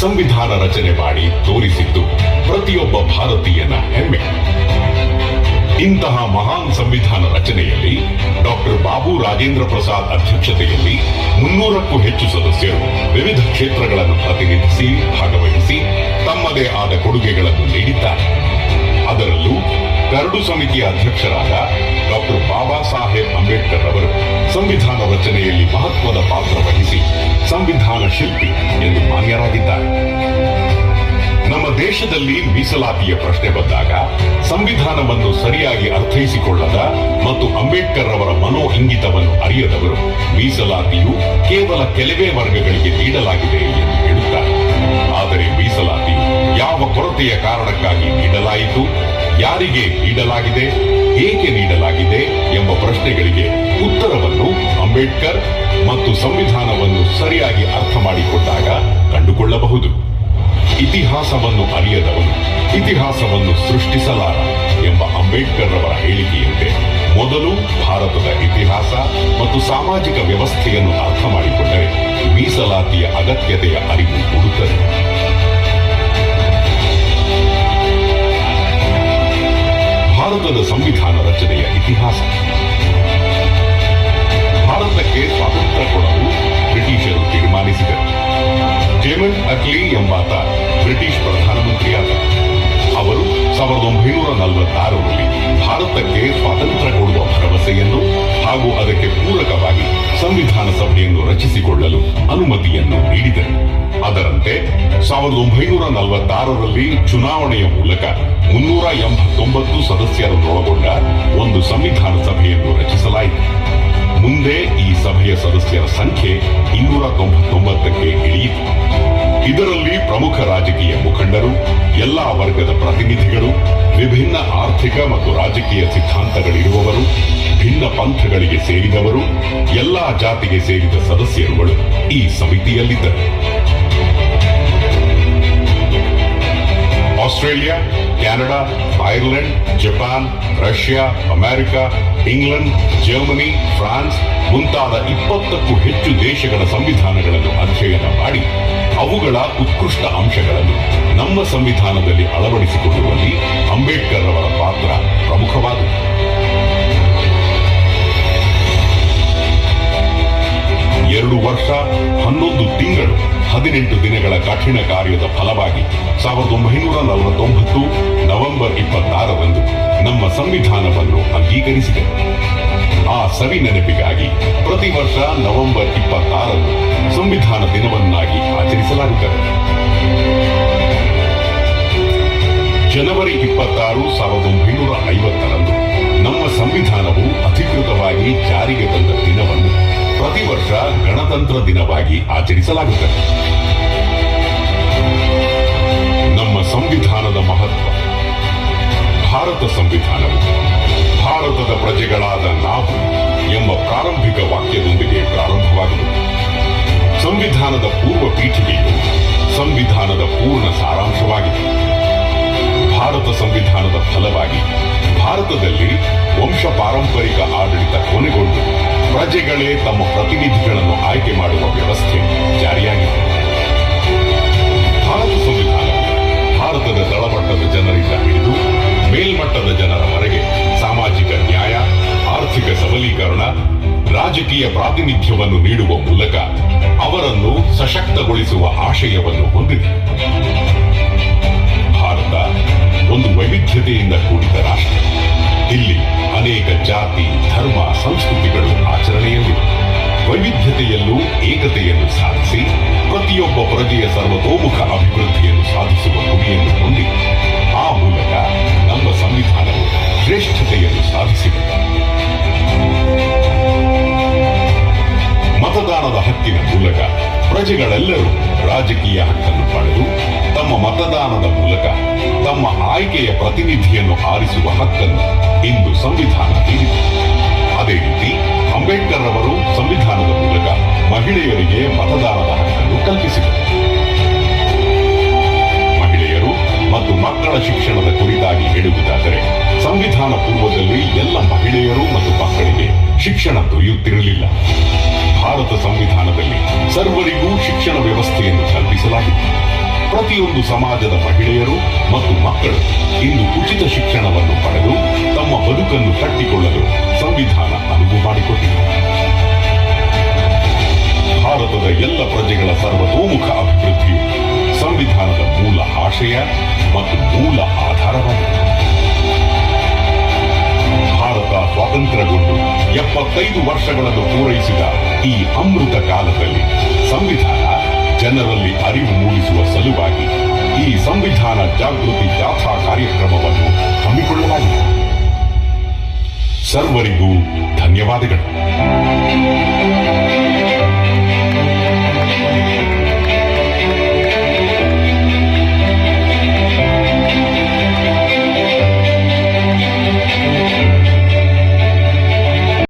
ಸಂವಿಧಾನ ರಚನೆ ಮಾಡಿ ತೋರಿಸಿದ್ದು ಪ್ರತಿಯೊಬ್ಬ ಭಾರತೀಯನ ಹೆಮ್ಮೆ. ಇಂತಹ ಮಹಾನ್ ಸಂವಿಧಾನ ರಚನೆಯಲ್ಲಿ ಡಾಕ್ಟರ್ ಬಾಬು ರಾಜೇಂದ್ರ ಪ್ರಸಾದ್ ಅಧ್ಯಕ್ಷತೆಯಲ್ಲಿ ಮುನ್ನೂರಕ್ಕೂ ಹೆಚ್ಚು ಸದಸ್ಯರು ವಿವಿಧ ಕ್ಷೇತ್ರಗಳನ್ನು ಪ್ರತಿನಿಧಿಸಿ ಭಾಗವಹಿಸಿ ತಮ್ಮದೇ ಆದ ಕೊಡುಗೆಗಳನ್ನು ನೀಡಿದ್ದಾರೆ. ಅದರಲ್ಲೂ ಕರಡು ಸಮಿತಿಯ ಅಧ್ಯಕ್ಷರಾದ ಡಾಕ್ಟರ್ ಬಾಬಾ ಸಾಹೇಬ್ ಅಂಬೇಡ್ಕರ್ ಅವರು ಸಂವಿಧಾನ ರಚನೆಯಲ್ಲಿ ಮಹತ್ವದ ಪಾತ್ರ ವಹಿಸಿ ಸಂವಿಧಾನ ಶಿಲ್ಪಿ ಎಂದು ಮಾನ್ಯರಾಗಿದ್ದಾರೆ. ನಮ್ಮ ದೇಶದಲ್ಲಿ ಮೀಸಲಾತಿಯ ಪ್ರಶ್ನೆ ಬಂದಾಗ ಸಂವಿಧಾನವನ್ನು ಸರಿಯಾಗಿ ಅರ್ಥೈಸಿಕೊಳ್ಳದ ಮತ್ತು ಅಂಬೇಡ್ಕರ್ ಅವರ ಮನೋ ಇಂಗಿತವನ್ನು ಅರಿಯದವರು ಮೀಸಲಾತಿಯು ಕೇವಲ ಕೆಲವೇ ವರ್ಗಗಳಿಗೆ ನೀಡಲಾಗಿದೆ ಎಂದು ಹೇಳುತ್ತಾರೆ. ಆದರೆ ಮೀಸಲಾತಿ ಯಾವ ಕೊರತೆಯ ಕಾರಣಕ್ಕಾಗಿ ನೀಡಲಾಯಿತು, ಯಾರಿಗೆ ನೀಡಲಾಗಿದೆ, ಏಕೆ ಪ್ರಶ್ನೆಗಳಿಗೆ ಉತ್ತರವನ್ನು ಅಂಬೇಡ್ಕರ್ ಮತ್ತು ಸಂವಿಧಾನವನ್ನು ಸರಿಯಾಗಿ ಅರ್ಥ ಮಾಡಿಕೊಂಡಾಗ ಕಂಡುಕೊಳ್ಳಬಹುದು. ಇತಿಹಾಸವನ್ನು ಅರಿಯದವನು, ಇತಿಹಾಸವನ್ನು ಸೃಷ್ಟಿಸಲಾರ ಎಂಬ ಅಂಬೇಡ್ಕರ್ ಅವರ ಹೇಳಿಕೆಯಂತೆ ಮೊದಲು ಭಾರತದ ಇತಿಹಾಸ ಮತ್ತು ಸಾಮಾಜಿಕ ವ್ಯವಸ್ಥೆಯನ್ನು ಅರ್ಥ ಮಾಡಿಕೊಂಡರೆ ಮೀಸಲಾತಿಯ ಅಗತ್ಯತೆಯ ಅರಿವು ಮೂಡುತ್ತದೆ. ಜೇಮನ್ ಅಟ್ಲಿ ಎಂಬಾತ ಬ್ರಿಟಿಷ್ ಪ್ರಧಾನಮಂತ್ರಿಯಾದ. ಅವರು ಸಾವಿರದ ಒಂಬೈನೂರ ನಲವತ್ತಾರರಲ್ಲಿ ಭಾರತಕ್ಕೆ ಸ್ವಾತಂತ್ರ್ಯ ಕೊಡುವ ಭರವಸೆಯನ್ನು ಹಾಗೂ ಅದಕ್ಕೆ ಪೂರಕವಾಗಿ ಸಂವಿಧಾನ ಸಭೆಯನ್ನು ರಚಿಸಿಕೊಳ್ಳಲು ಅನುಮತಿಯನ್ನು ನೀಡಿದರು. ಅದರಂತೆ, ಸಾವಿರದ ಒಂಬೈನೂರ ನಲವತ್ತಾರರಲ್ಲಿ ಚುನಾವಣೆಯ ಮೂಲಕ ಮುನ್ನೂರ ಎಂಬತ್ತೊಂಬತ್ತು ಸದಸ್ಯರನ್ನೊಳಗೊಂಡ ಒಂದು ಸಂವಿಧಾನ ಸಭೆಯನ್ನು ರಚಿಸಲಾಯಿತು. ಮುಂದೆ ಈ ಸಭೆಯ ಸದಸ್ಯರ ಸಂಖ್ಯೆ ಇನ್ನೂರ ತೊಂಬತ್ತೊಂಬತ್ತಕ್ಕೆ ಇಳಿಯಿತು. ಇದರಲ್ಲಿ ಪ್ರಮುಖ ರಾಜಕೀಯ ಮುಖಂಡರು, ಎಲ್ಲಾ ವರ್ಗದ ಪ್ರತಿನಿಧಿಗಳು, ವಿಭಿನ್ನ ಆರ್ಥಿಕ ಮತ್ತು ರಾಜಕೀಯ ಸಿದ್ಧಾಂತಗಳಿರುವವರು, ಭಿನ್ನ ಪಂಥಗಳಿಗೆ ಸೇರಿದವರು, ಎಲ್ಲಾ ಜಾತಿಗೆ ಸೇರಿದ ಸದಸ್ಯರುಗಳು ಈ ಸಮಿತಿಯಲ್ಲಿದ್ದರು. Australia, Canada, Ireland, Japan, Russia, America, England, Germany, France ಮುಂತಾದ ಇಪ್ಪತ್ತಕ್ಕೂ ಹೆಚ್ಚು ದೇಶಗಳ ಸಂವಿಧಾನಗಳನ್ನು ಅಧ್ಯಯನ ಮಾಡಿ ಅವುಗಳ ಉತ್ಕೃಷ್ಟ ಅಂಶಗಳನ್ನು ನಮ್ಮ ಸಂವಿಧಾನದಲ್ಲಿ ಅಳವಡಿಸಿಕೊಳ್ಳುವಲ್ಲಿ ಅಂಬೇಡ್ಕರ್ ಅವರ ಪಾತ್ರ ಪ್ರಮುಖವಾದುದು. ಎರಡು ವರ್ಷ, ಹನ್ನೊಂದು ತಿಂಗಳು, ಹದಿನೆಂಟು ದಿನಗಳ ಕಠಿಣ ಕಾರ್ಯದ ಫಲವಾಗಿ ಸಾವಿರದ ಒಂಬೈನೂರ ನಲವತ್ತೊಂಬತ್ತು ನವೆಂಬರ್ ಇಪ್ಪತ್ತಾರರಂದು ನಮ್ಮ ಸಂವಿಧಾನವನ್ನು ಅಂಗೀಕರಿಸಿದೆ. ಆ ಸವಿ ನೆನಪಿಗಾಗಿ ಪ್ರತಿ ವರ್ಷ ನವೆಂಬರ್ ಇಪ್ಪತ್ತಾರರಂದು ಸಂವಿಧಾನ ದಿನವನ್ನಾಗಿ ಆಚರಿಸಲಾಗುತ್ತದೆ ಜನವರಿ ಇಪ್ಪತ್ತಾರು ಸಾವಿರದ ಒಂಬೈನೂರ ಐವತ್ತರಂದು ನಮ್ಮ ಸಂವಿಧಾನವು ಅಧಿಕೃತವಾಗಿ ಜಾರಿಗೆ ಬಂದ ದಿನವನ್ನು ಪ್ರತಿ ವರ್ಷ ಗಣತಂತ್ರ ದಿನವಾಗಿ ಆಚರಿಸಲಾಗುತ್ತದೆ. ನಮ್ಮ ಸಂವಿಧಾನದ ಮಹತ್ವ. ಭಾರತ ಸಂವಿಧಾನವು ಭಾರತದ ಪ್ರಜೆಗಳಾದ ನಾವು ಎಂಬ ಪ್ರಾರಂಭಿಕ ವಾಕ್ಯದೊಂದಿಗೆ ಪ್ರಾರಂಭವಾಗಿದೆ ಸಂವಿಧಾನದ ಪೂರ್ವ ಪೀಠಿಕೆಯು ಸಂವಿಧಾನದ ಪೂರ್ಣ ಸಾರಾಂಶವಾಗಿದೆ. ಭಾರತ ಸಂವಿಧಾನದ ಫಲವಾಗಿ ಭಾರತದಲ್ಲಿ ವಂಶ ಪಾರಂಪರಿಕ ಆಡಳಿತ ಕೊನೆಗೊಂಡು ಪ್ರಜೆಗಳೇ ತಮ್ಮ ಪ್ರತಿನಿಧಿಗಳನ್ನು ಆಯ್ಕೆ ಮಾಡುವ ವ್ಯವಸ್ಥೆ ಜಾರಿಯಾಗಿದೆ. ಭಾರತ ಸಂವಿಧಾನ ಭಾರತದ ತಳಮಟ್ಟದ ಜನರಿಂದ ಹಿಡಿದು ಮೇಲ್ಮಟ್ಟದ ಜನರವರೆಗೆ ಸಾಮಾಜಿಕ ನ್ಯಾಯ, ಆರ್ಥಿಕ ಸಬಲೀಕರಣ, ರಾಜಕೀಯ ಪ್ರಾತಿನಿಧ್ಯವನ್ನು ನೀಡುವ ಮೂಲಕ ಅವರನ್ನು ಸಶಕ್ತಗೊಳಿಸುವ ಆಶಯವನ್ನು ಹೊಂದಿದೆ. ಭಾರತ ಒಂದು ವೈವಿಧ್ಯತೆಯಿಂದ ಕೂಡಿದ ರಾಷ್ಟ್ರ. ಇಲ್ಲಿ ಅನೇಕ ಜಾತಿ, ಧರ್ಮ, ಸಂಸ್ಕೃತಿಗಳು ಆಚರಣೆಯಲ್ಲಿವೆ ವೈವಿಧ್ಯತೆಯಲ್ಲೂ ಏಕತೆಯನ್ನು ಸಾಧಿಸಿ ಪ್ರತಿಯೊಬ್ಬ ಪ್ರಜೆಯ ಸರ್ವತೋಮುಖ ಅಭಿವೃದ್ಧಿಯನ್ನು ಪ್ರಜೆಗಳೆಲ್ಲರೂ ರಾಜಕೀಯ ಹಕ್ಕನ್ನು ಪಡೆದು ತಮ್ಮ ಮತದಾನದ ಮೂಲಕ ತಮ್ಮ ಆಯ್ಕೆಯ ಪ್ರತಿನಿಧಿಯನ್ನು ಆರಿಸುವ ಹಕ್ಕನ್ನು ಇಂದು ಸಂವಿಧಾನ ನೀಡಿದೆ. ಅದೇ ರೀತಿ ಅಂಬೇಡ್ಕರ್ ಅವರು ಸಂವಿಧಾನದ ಮೂಲಕ ಮಹಿಳೆಯರಿಗೆ ಮತದಾನದ ಹಕ್ಕನ್ನು ಕಲ್ಪಿಸಿದರು. ಮಹಿಳೆಯರು ಮತ್ತು ಮಕ್ಕಳ ಶಿಕ್ಷಣದ ಕುರಿತಾಗಿ ಹೇಳುವುದಾದರೆ, ಸಂವಿಧಾನ ಪೂರ್ವದಲ್ಲಿ ಎಲ್ಲ ಮಹಿಳೆಯರು ಮತ್ತು ಮಕ್ಕಳಿಗೆ ಶಿಕ್ಷಣ ದೊರೆಯುತ್ತಿರಲಿಲ್ಲ. ಭಾರತ ಸಂವಿಧಾನದಲ್ಲಿ ಸರ್ವರಿಗೂ ಶಿಕ್ಷಣ ವ್ಯವಸ್ಥೆಯನ್ನು ಕಲ್ಪಿಸಲಾಗಿದೆ. ಪ್ರತಿಯೊಂದು ಸಮಾಜದ ಮಹಿಳೆಯರು ಮತ್ತು ಮಕ್ಕಳು ಇಂದು ಉಚಿತ ಶಿಕ್ಷಣವನ್ನು ಪಡೆದು ತಮ್ಮ ಬದುಕನ್ನು ಕಟ್ಟಿಕೊಳ್ಳಲು ಸಂವಿಧಾನ ಅನುವು ಮಾಡಿಕೊಟ್ಟಿದೆ. ಭಾರತದ ಎಲ್ಲ ಪ್ರಜೆಗಳ ಸರ್ವತೋಮುಖ ಅಭಿವೃದ್ಧಿಯು ಸಂವಿಧಾನದ ಮೂಲ ಆಶಯ ಎಪ್ಪತ್ತೈದು ವರ್ಷಗಳನ್ನು ಪೂರೈಸಿದ ಈ ಅಮೃತ ಕಾಲದಲ್ಲಿ ಸಂವಿಧಾನ ಜನರಲ್ಲಿ ಅರಿವು ಮೂಡಿಸುವ ಸಲುವಾಗಿ ಈ ಸಂವಿಧಾನ ಜಾಗೃತಿ ಜಾಥಾ ಕಾರ್ಯಕ್ರಮವನ್ನು ಹಮ್ಮಿಕೊಳ್ಳಲಾಗಿದೆ. ಸರ್ವರಿಗೂ ಧನ್ಯವಾದಗಳು.